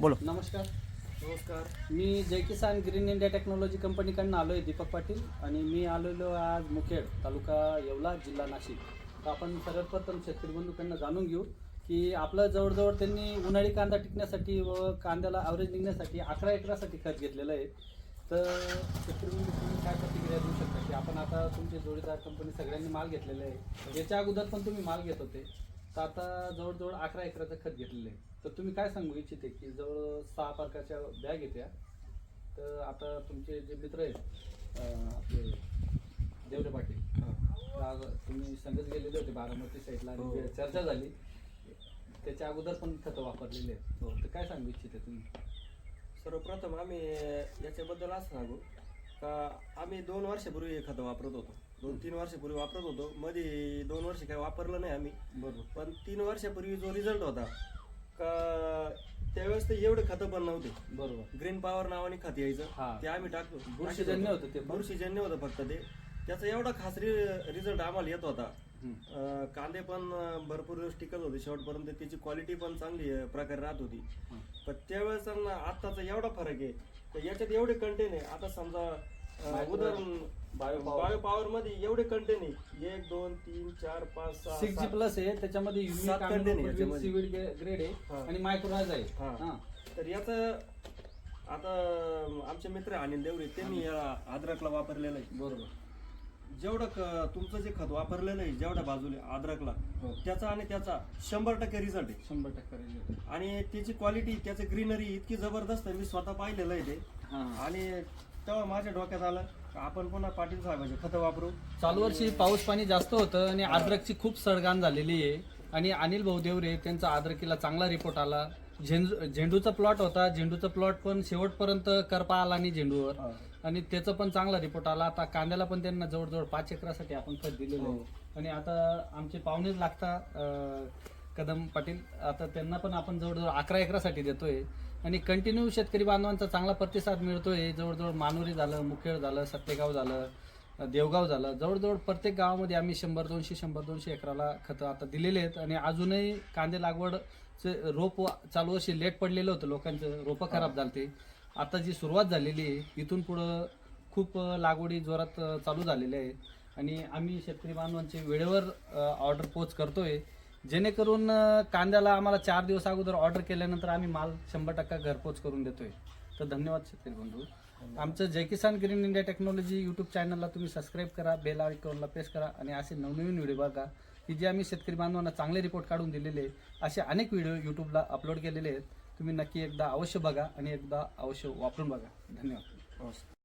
बोलो. नमस्कार. नमस्कार. मी Jay Kisan green India technology कंपनीकडनं आलो आहे दीपक पाटील आणि मी आलेलो आज मुखेड तालुका येवला जिल्हा नाशिक. तर आपण सर्वप्रथम शेतकरी बंधूकडनं जाणून घेऊ की आपलं जवळजवळ त्यांनी उन्हाळी कांदा टिकण्यासाठी व कांद्याला ॲव्हरेज निघण्यासाठी अकरा एकरासाठी खत घेतलेलं आहे. तर शेतकरी बंधू तुम्ही काय प्रतिक्रिया देऊ शकता की आपण आता तुमचे जोडीदार कंपनी सगळ्यांनी माल घेतलेला आहे. याच्या अगोदर पण तुम्ही माल घेत होते. तर आता जवळजवळ अकरा एकराचं खत घेतलेलं आहे. तर तुम्ही काय सांगू इच्छिते की जवळ सहा प्रकारच्या बॅग येत्या तर आता तुमचे जे मित्र आहेत आपले देवरे पाटील. तर आज तुम्ही संगत गेलेले होते बारामती साईडला आणि हो. चर्चा झाली. त्याच्या अगोदर पण खतं वापरलेले आहेत. हो. तर काय सांगू इच्छिते तुम्ही? सर्वप्रथम आम्ही याच्याबद्दल असं सांगू का आम्ही दोन वर्षापूर्वी हे खतं वापरत होतो. दोन तीन वर्षापूर्वी वापरत होतो. मध्ये दोन वर्ष काही वापरलं नाही आम्ही. बरोबर. पण तीन वर्षापूर्वी जो रिझल्ट होता का त्यावेळेस ते एवढे खतं पण नव्हते. बरोबर. ग्रीन पॉवर नावाने खत यायचं. ते आम्ही टाकतो. बुरशीजन्य होतं ते पण. बुरशीजन्य होतं फक्त ते. त्याचा एवढा खास रिझल्ट आम्हाला येत होता. हम्म. अं, कांदे पण अं, भरपूर दिवस टिकत होते शेवटपर्यंत त्याची क्वालिटी पण चांगली अं, प्रकारे राहत होती. हं. पण त्यावेळेस आणि आत्ताचा एवढा फरक आहे. तर याच्यात एवढे कंटेन आहे. आता समजा उदाहरण. बायो पॉवर मध्ये एवढे कंटेन आहे एक दोन तीन चार पाच सहा सिक्स जी सात. प्लस आहे त्याच्यामध्ये सात content आहे याच्यामध्ये. सिविड ग्रेड आहे. आणि मायक्रोराज आहे हा. हा. तर याचं आता आमचे मित्र अनिल देवरे त्यांनी या अद्रकला वापरलेलं आहे बरोबर जेवढं क- तुमचं जे खत वापरलेलं आहे जेवढ्या बाजूला अद्रकला हो. त्याचा आणि त्याचा शंभर टक्के रिझल्ट आहे शंभर टक्के result आहे. आणि त्याची क्वालिटी त्याचं ग्रीनरी इतकी जबरदस्त आहे मी स्वतः पाहिलेलं आहे ते हा. आणि तेव्हा माझ्या डोक्यात आलं का आपण पुन्हा पाटील साहेबाचे खतं वापरू. चालू वर्षी पाऊस पाणी जास्त होतं आणि अद्रकची खूप सडगाण झालेली आहे. आणि अनिल भाऊ देवरे त्यांचा अद्रकीला चांगला रिपोर्ट आला. झेंडू झेंडूचा प्लॉट होता. झेंडूचा प्लॉट पण शेवटपर्यंत करपा आला नाही झेंडूवर. आणि त्याचा पण चांगला रिपोर्ट आला. आता कांद्याला पण त्यांना जवळजवळ पाच एकरासाठी आपण खत दिलेलं आहे. आणि आता आमचे पाहुणेच लागता अं, कदम पाटील. आता त्यांना पण आपण जवळजवळ अकरा एकरासाठी देतोय. आणि कंटिन्यू शेतकरी बांधवांचा चांगला प्रतिसाद मिळतोय. जवळजवळ मानुरी झालं मुखेड झालं सत्तेगाव झालं देवगाव झालं. जवळजवळ प्रत्येक गावामध्ये आम्ही शंभर दोनशे शंभर दोनशे एकराला खतं आता दिलेले आहेत. आणि अजूनही कांदे लागवडचे रोप चालू अशी लेट पडलेलं होतं. लोकांचं रोपं खराब झालते. आता जी सुरुवात झालेली आहे इथून पुढं खूप लागवडी जोरात चालू झालेल्या आहेत आणि आम्ही शेतकरी बांधवांचे वेळेवर ऑर्डर पोच करतोय. जेणेकरून कांद्याला आम्हाला चार दिवस अगोदर ऑर्डर केल्यानंतर आम्ही माल शंभर टक्का घरपोच करून देतोय. तर धन्यवाद शेतकरी बंधू. आमचं Jai Kisan green India technology YouTube चॅनलला तुम्ही सबस्क्राईब करा बेल आयकॉनला प्रेस करा आणि असे नवनवीन व्हिडिओ बघा की जे आम्ही शेतकरी बांधवांना चांगले रिपोर्ट काढून दिलेले. असे अनेक व्हिडिओ यूट्यूबला अपलोड केलेले आहेत. तुम्ही नक्की एकदा अवश्य बघा आणि एकदा अवश्य वापरून बघा. धन्यवाद. नमस्कार.